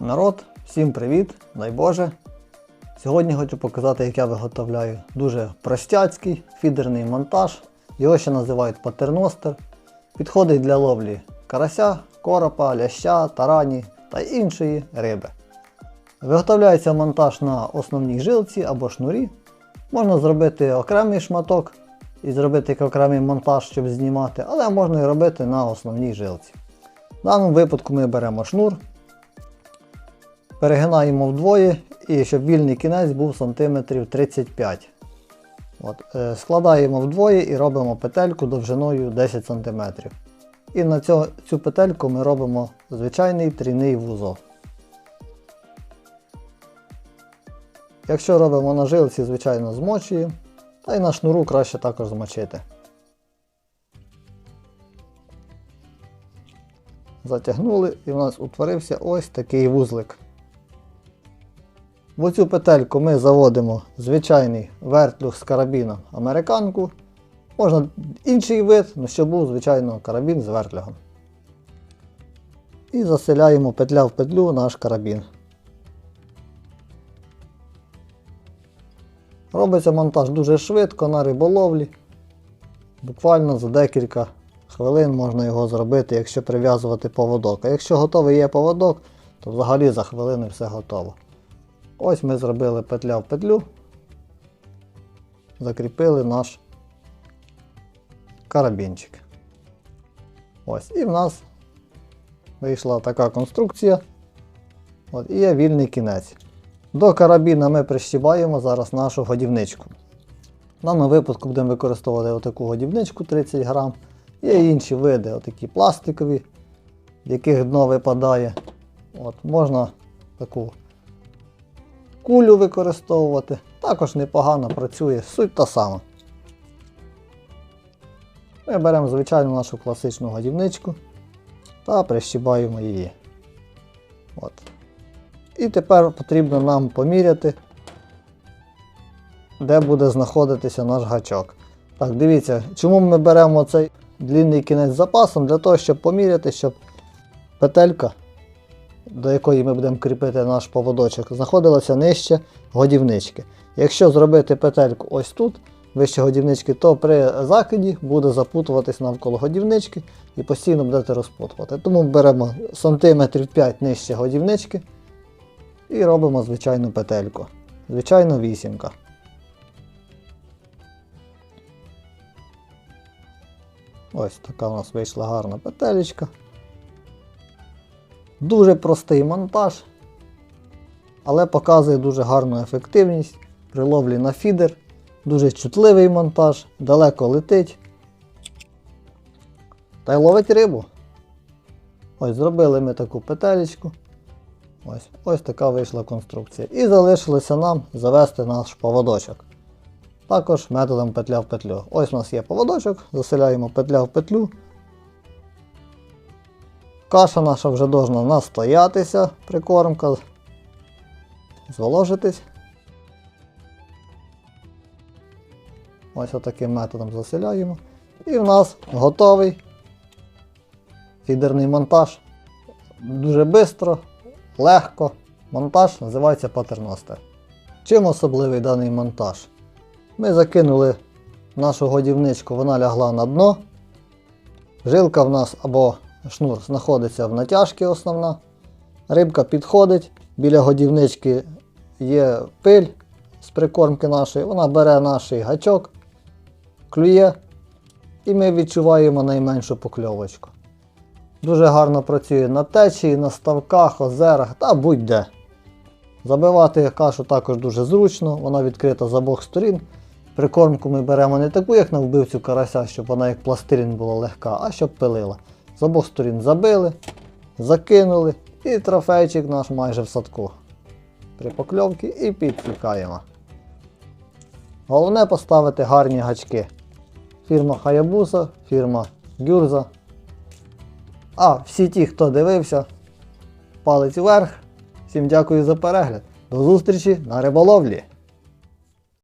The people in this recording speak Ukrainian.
Народ, всім привіт, дай Боже. Сьогодні хочу показати, як я виготовляю дуже простяцький фідерний монтаж. Його ще називають патерностер. Підходить для ловлі карася, коропа, ляща, тарані та іншої риби. Виготовляється монтаж на основній жилці або шнурі. Можна зробити окремий шматок і зробити окремий монтаж, щоб знімати, але можна і робити на основній жилці. В даному випадку ми беремо шнур, перегинаємо вдвоє і щоб вільний кінець був сантиметрів 35 От, е, Складаємо вдвоє і робимо петельку довжиною 10 см. І на цю, цю петельку ми робимо звичайний трійний вузол. Якщо робимо на жилці, звичайно змочуємо, та й на шнуру краще також змочити. Затягнули і в нас утворився ось такий вузлик. В оцю петельку ми заводимо звичайний вертлюг з карабіном американку. Можна інший вид, але щоб був, звичайно, карабін з вертлюгом. І заселяємо петля в петлю наш карабін. Робиться монтаж дуже швидко на риболовлі. Буквально за декілька хвилин можна його зробити, якщо прив'язувати поводок. А якщо готовий є поводок, то взагалі за хвилини все готово. Ось ми зробили петля в петлю, закріпили наш карабінчик. Ось, і в нас вийшла така конструкція. От, і є вільний кінець. До карабіна ми прищібаємо зараз нашу годівничку. В даному випадку будемо використовувати отаку годівничку 30 грам. Є інші види, отакі пластикові, в яких дно випадає. От, Можна таку кулю використовувати. Також непогано працює, суть та сама. Ми беремо звичайну нашу класичну годівничку та прищібаємо її. От. І тепер потрібно нам поміряти, де буде знаходитися наш гачок. Так, дивіться, чому ми беремо цей длинний кінець з запасом? Для того, щоб поміряти, щоб петелька, до якої ми будемо кріпити наш поводочок, знаходилася нижче годівнички. Якщо зробити петельку ось тут, вище годівнички, то при закиді буде запутуватись навколо годівнички і постійно будете розпутувати. Тому беремо сантиметрів 5 нижче годівнички. І робимо звичайну петельку. Звичайно вісімка. Ось така у нас вийшла гарна петелечка. Дуже простий монтаж, але показує дуже гарну ефективність при ловлі на фідер. Дуже чутливий монтаж, далеко летить. Та й ловить рибу. Ось зробили ми таку петелечку. Ось ось така вийшла конструкція. І залишилося нам завести наш поводочок. Також методом петля в петлю. Ось у нас є поводочок, заселяємо петля в петлю. Каша наша вже должна настоятися, прикормка, зволожитись. Ось отаким методом заселяємо. І в нас готовий фідерний монтаж. Дуже швидко легко. Монтаж називається патерностер. Чим особливий даний монтаж? Ми закинули нашу годівничку, вона лягла на дно. Жилка в нас або шнур знаходиться в натяжці основна. Рибка підходить, біля годівнички є пиль з прикормки нашої, вона бере наш гачок, клює, і ми відчуваємо найменшу покльовочку. Дуже гарно працює на течії, на ставках, озерах та будь-де. Забивати кашу також дуже зручно, вона відкрита з обох сторін. Прикормку ми беремо не таку, як на вбивцю карася, щоб вона як пластирін була легка, а щоб пилила. З обох сторін забили, закинули і трофейчик наш майже в садку. При покльовці і підпікаємо. Головне поставити гарні гачки. Фірма Hayabusa, фірма Гюрза. А всі ті, хто дивився, палець вверх. Всім дякую за перегляд. До зустрічі на риболовлі!